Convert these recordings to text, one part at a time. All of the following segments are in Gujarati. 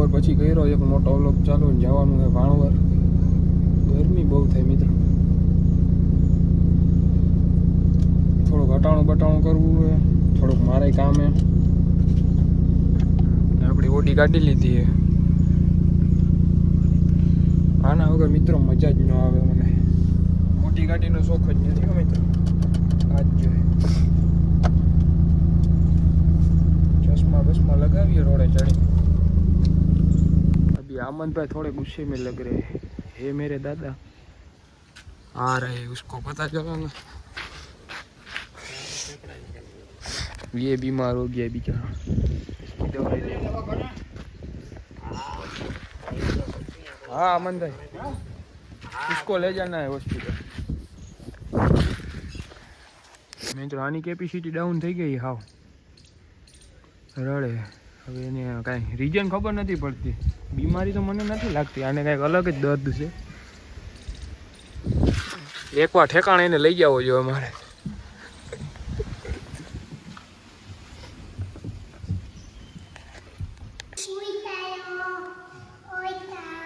બપોર પછી કર્યો. એક મોટો વ્લોગ ચાલુ જવાનું છે ભાણવર. ગરમી બહુ થાય મિત્ર. થોડુંક હટાણું બટાણું કરવું છે થોડુંક મારે કામ. હે આપણી ઓડી કાઢી લીધી છે આના વગર મિત્રો મજા જ ન આવે મને. મોટી ગાડીનો શોખ જ નથી મિત્રો. આજ જોઈએ. ચશ્મા બસમાં લગાવીએ રોડે ચડી अभी आमन भाई थोड़े गुस्से में लग रहे हैं हे मेरे दादा आ रहे हैं उसको पता चला ना ये बीमार हो गया बेचारा इसकी दवाई दे हाँ अमन भाई उसको ले जाना है हॉस्पिटल મિત્રો આની કેપેસિટી ડાઉન થઈ ગઈ હાવ રડે હવે એને કાંઈ રીઝન ખબર નથી પડતી. બીમારી તો મને નથી લાગતી. આને કાંઈક અલગ જ દર્દ છે. એકવાર ઠેકાણે એને લઈ જવો જોઈએ અમારે.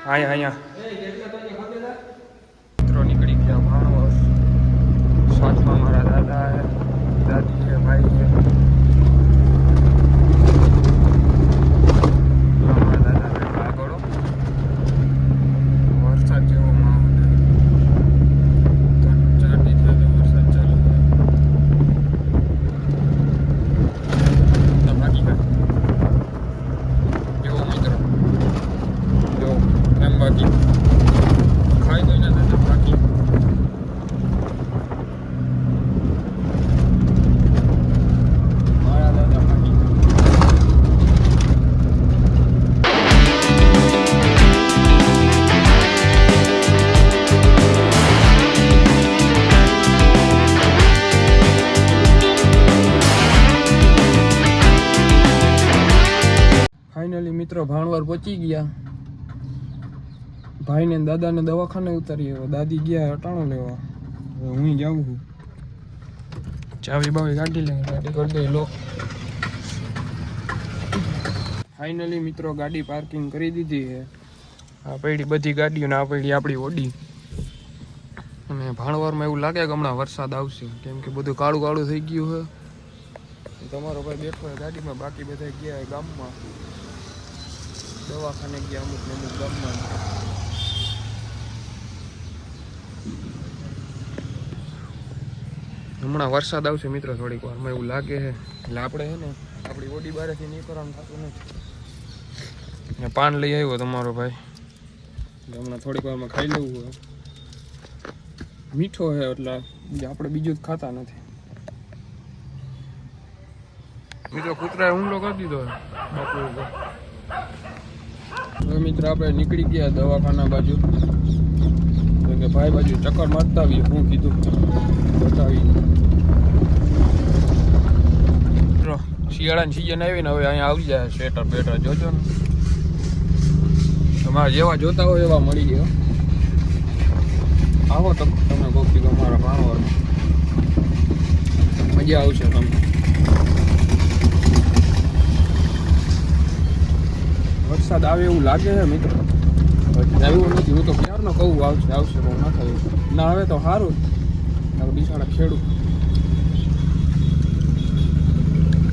અહીંયા અહીંયા. ફાઇનલી મિત્રો ભાણવાર પહોંચી ગયા. ભાઈને દાદાને દવાખાને ઉતારી આવ્યો દાદી ગયા અટાણો લેવા. હવે હું જાઉં છું. ચાવી બાવી કાઢી લે ગાડી કરી દઈ લો. ફાઇનલી મિત્રો ગાડી પાર્કિંગ કરી દીધી છે. આ પૈડી બધી ગાડીઓ ને આ પૈડી આપણી ઓડી. અને ભાણવારમાં એવું લાગે કે હમણાં વરસાદ આવશે. કેમ કે બધું કાળું કાળું થઈ ગયું છે. તમારો ભાઈ બેઠો ગાડીમાં, બાકી બધા ગયા ગામમાં. દવાખાને ગયા અમુક અમુક ગામમાં. હમણાં વરસાદ આવશે મિત્રો થોડીક વારમાં, એવું લાગે છે. એટલે આપણે છે ને, આપણી ઓડી બારેથી નીકળવાનું થતું નથી. પાન લઈ આવ્યો તમારો ભાઈ. હમણાં થોડીક વારમાં ખાઈ લેવું હોય. મીઠો છે એટલે આપણે બીજું જ ખાતા નથી. મિત્રો કૂતરાએ હુમલો કરી દીધો બાપુ હવે મિત્ર આપણે નીકળી ગયા દવાખાના બાજુ. કે ભાઈ બાજુ ચક્કર મારતા આવીએ, હું કીધું. બતાવી શિયાળાની સિઝન આવી ને હવે અહીંયા આવી જાય સ્વેટર બેટર જોજો ને. તમારે જેવા જોતા હોય એવા મળી ગયા આવો તમે કોક અમારા ભાણવરમાં મજા આવશે તમને. વરસાદ આવે એવું લાગે છે મિત્રો. આવ્યું નથી. હું તો ક્યારનો કહું, આવશે આવશે, બહુ ના થયું ના આવે તો સારું બિચારા ખેડૂત.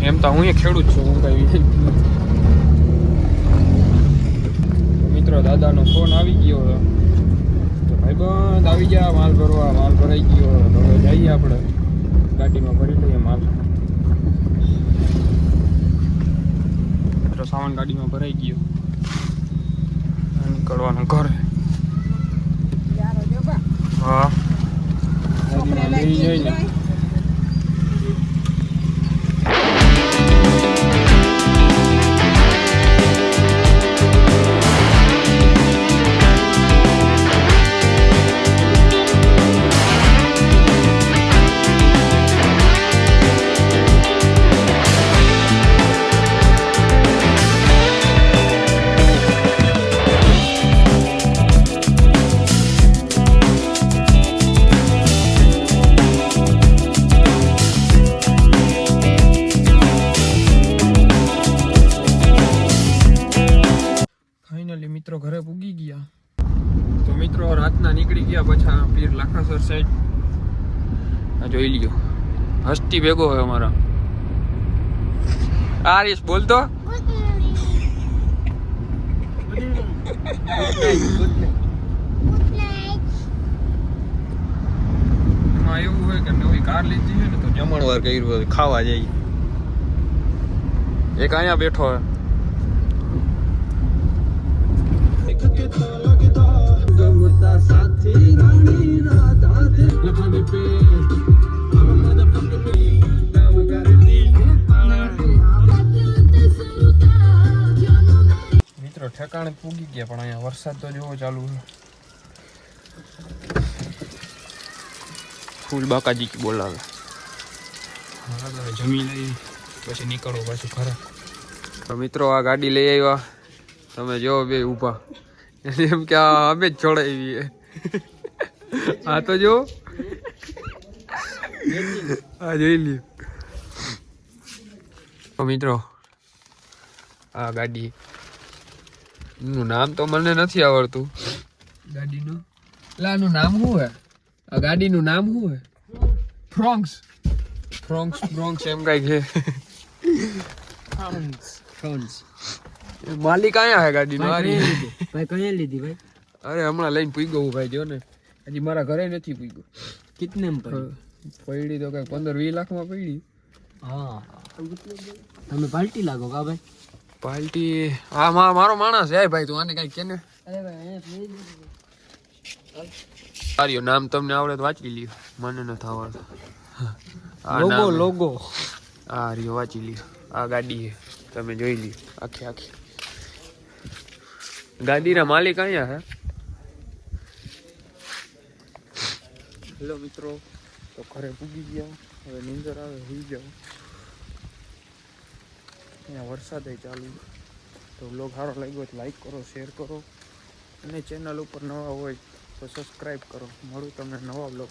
એમ તો હું ખેડૂત છું, હું કઈ મિત્રો, દાદાનો ફોન આવી ગયો તો ભાઈબંધ આવી ગયા માલ ભરવા, માલ ભરાઈ ગયો હવે જઈએ આપણે. ગાડીમાં ભરી લઈએ માલ. મિત્રો, સામાન ગાડીમાં ભરાઈ ગયો. નીકળવાનું ઘરે. હા. ગયા પાછા પીર લાખાસર સાઈડ જોઈ લ્યો. હસ્તી ભેગો હોય અમારા. આરીશ બોલતો એમાં એવું હોય કે નવી કાર લીધી છે ને તો જમણવાર કર્યું ખાવા જઈએ. એક અહીંયા બેઠો હોય. મિત્રો પૂગી ગયા પણ અહીંયા વરસાદ તો જોવો ચાલુ છે. ફૂલ બાકાજી કી બોલાવે. જમી લઈ પછી નીકળો પાછું ઘરે. તો મિત્રો આ ગાડી લઈ આવ્યા. તમે જો બે ઊભા. એમ કે આ અમે જ છોડાવી આ તો જો. આ જોઈ લ્યો. તો મિત્રો આ ગાડી નું નામ તો મને નથી આવડતું. ગાડીનું? લાનું નામ શું હે? આ ગાડીનું નામ શું હે? ફ્રોન્ક્સ ફ્રોન્ક્સ ફ્રોન્ક્સ એમ કઈ છે. માલિક આયા હે ગાડીનો? ભાઈ કઈ લીધી? ભાઈ અરે હમણાં લઈને પૂગ્યો હું ભાઈ જો ને. હજી મારા ઘરે નથી પૂગ્યો કિતને પડી તો કઈ પંદર વીસ લાખમાં પડી. હા. તમે પાલટી લાગો કા ભાઈ? પાર્ટી હા મા- મારો માણસ હે ભાઈ તું આને કઈ અરે ભાઈ સારું નામ તમને આવડે તો વાંચી લ્યો. મને નથી આવડતું. આ લોગો લોગો. આ રહ્યો વાંચી લ્યો. આ ગાડી તમે જોઈ લ્યો. આખી આખી. ગાડીના માલિક અહીંયા હે હેલો મિત્રો. તો ઘરે પૂગી ગયા. હવે નીંદર આવે હોઈ જાઓ. અહીંયા વરસાદ ચાલુ. તો બ્લોગ સારો લાગ્યો હોય લાઈક કરો શેર કરો. અને ચેનલ ઉપર નવા હોય તો સબસ્ક્રાઈબ કરો. મળું તમને નવા બ્લોગ